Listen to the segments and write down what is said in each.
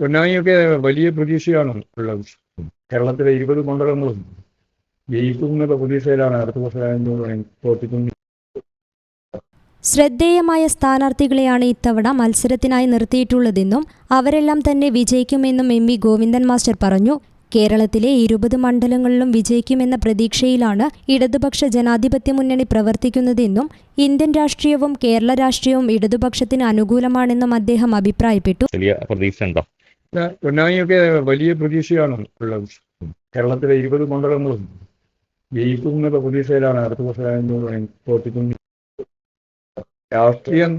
പൊന്നാനിയൊക്കെ വലിയ പ്രതീക്ഷയാണ് ഉള്ളത്. കേരളത്തിലെ ഇരുപത് മണ്ഡലങ്ങളും ജയിക്കുമെന്നുള്ള പ്രതീക്ഷയിലാണ് അടുത്ത വർഷം ശ്രദ്ധേയമായ സ്ഥാനാർത്ഥികളെയാണ് ഇത്തവണ മത്സരത്തിനായി നിർത്തിയിട്ടുള്ളതെന്നും അവരെല്ലാം തന്നെ വിജയിക്കുമെന്നും എം വി ഗോവിന്ദൻ മാസ്റ്റർ പറഞ്ഞു. കേരളത്തിലെ ഇരുപത് മണ്ഡലങ്ങളിലും വിജയിക്കുമെന്ന പ്രതീക്ഷയിലാണ് ഇടതുപക്ഷ ജനാധിപത്യ മുന്നണി പ്രവർത്തിക്കുന്നതെന്നും ഇന്ത്യൻ രാഷ്ട്രീയവും കേരള രാഷ്ട്രീയവും ഇടതുപക്ഷത്തിന് അനുകൂലമാണെന്നും അദ്ദേഹം അഭിപ്രായപ്പെട്ടു. വലിയ പ്രതീക്ഷ വലിയ പ്രതീക്ഷയാണ് ഉള്ളത്. കേരളത്തിലെ ഇരുപത് മണ്ഡലങ്ങളും ജയിക്കുന്ന പ്രതീക്ഷയിലാണ് അടുത്ത വർഷം പ്രവർത്തിക്കുന്നത്. രാഷ്ട്രീയം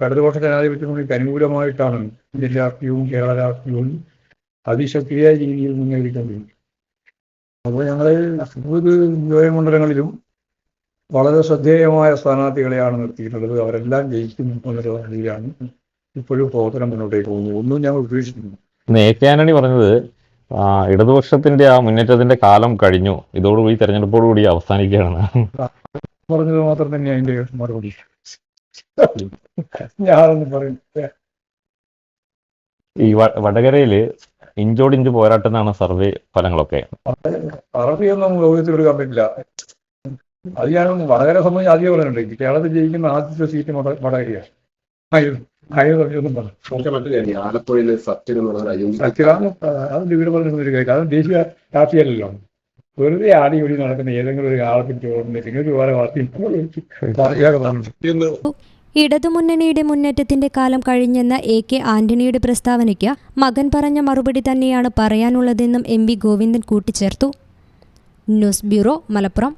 ഇടതുപക്ഷ ജനാധിപത്യ മുന്നണിക്ക് അനുകൂലമായിട്ടാണ് ഇന്ത്യൻ രാഷ്ട്രീയവും കേരള രാഷ്ട്രീയവും അതിശക്തിയായ രീതിയിൽ മുന്നേറിക്കൊണ്ടിരിക്കുന്നത് അപ്പോൾ ഞങ്ങൾ നിയോജകമണ്ഡലങ്ങളിലും വളരെ ശ്രദ്ധേയമായ സ്ഥാനാർത്ഥികളെയാണ് നിർത്തിയിട്ടുള്ളത്. അവരെല്ലാം ജയിക്കും എന്നുള്ള രീതിയിലാണ് ഇപ്പോഴും പ്രവർത്തനം മുന്നോട്ടേക്ക് പോകുന്നത്. ഒന്നും ഞങ്ങൾ ഉപേക്ഷിക്കുന്നു നേക്കാനണി പറഞ്ഞത് ഇടതുപക്ഷത്തിന്റെ ആ മുന്നേറ്റത്തിന്റെ കാലം കഴിഞ്ഞു. ഇതോടുകൂടി തെരഞ്ഞെടുപ്പോടുകൂടി അവസാനിക്കുകയാണ്. പറഞ്ഞത് മാത്രം തന്നെ അതിന്റെ മറുപടി. ഞാനൊന്നും പറയുന്നു ഈ വടകരയിൽ ഇഞ്ചോടിഞ്ച് പോരാട്ടം എന്നാണ് സർവേ ഫലങ്ങളൊക്കെ. അറബിയൊന്നും ലോകത്തിൽ ഒരു പറ്റില്ല അത് ഞാൻ വളരെ സംബന്ധിച്ച് ആദ്യം പറയുന്നുണ്ട് കേരളത്തിൽ ജയിക്കുന്ന ആദ്യത്തെ സീറ്റ് വട- വടകരയാണ് ആയിരുന്നു പറഞ്ഞു ആലപ്പുഴയിലെ സത്യൻ എന്ന് പറഞ്ഞിരുന്ന ഒരു കാര്യം അത് ദേശീയ രാഷ്ട്രീയമല്ലല്ലോ വെറുതെ ആടി ഒടി നടക്കുന്ന ഏതെങ്കിലും ഒരു ആളെ ചോറുണ്ടെങ്കിൽ ഒരു വേറെ വളർത്തി പറഞ്ഞു ഇടതുമുന്നണിയുടെ മുന്നേറ്റത്തിന്റെ കാലം കഴിഞ്ഞെന്ന എ കെ ആന്റണിയുടെ പ്രസ്താവനയ്ക്ക് മകൻ പറഞ്ഞ മറുപടി തന്നെയാണ് പറയാനുള്ളതെന്നും എം വി ഗോവിന്ദൻ കൂട്ടിച്ചേർത്തു. News bureau Malappuram.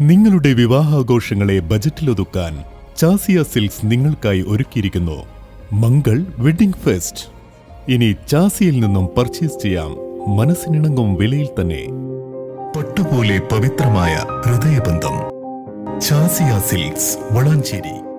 നിങ്ങളുടെ വിവാഹാഘോഷങ്ങളെ ബജറ്റിലൊതുക്കാൻ ചാസിയ സിൽക്സ് നിങ്ങൾക്കായി ഒരുക്കിയിരിക്കുന്നു. Mangal wedding fest. ഇനി ചാസിയിൽ നിന്നും പർച്ചേസ് ചെയ്യാം. മനസ്സിനിണങ്ങും വിലയിൽ തന്നെ. പട്ടുപോലെ പവിത്രമായ ഹൃദയബന്ധം. ചാസിയ സിൽക്സ് വളാഞ്ചേരി.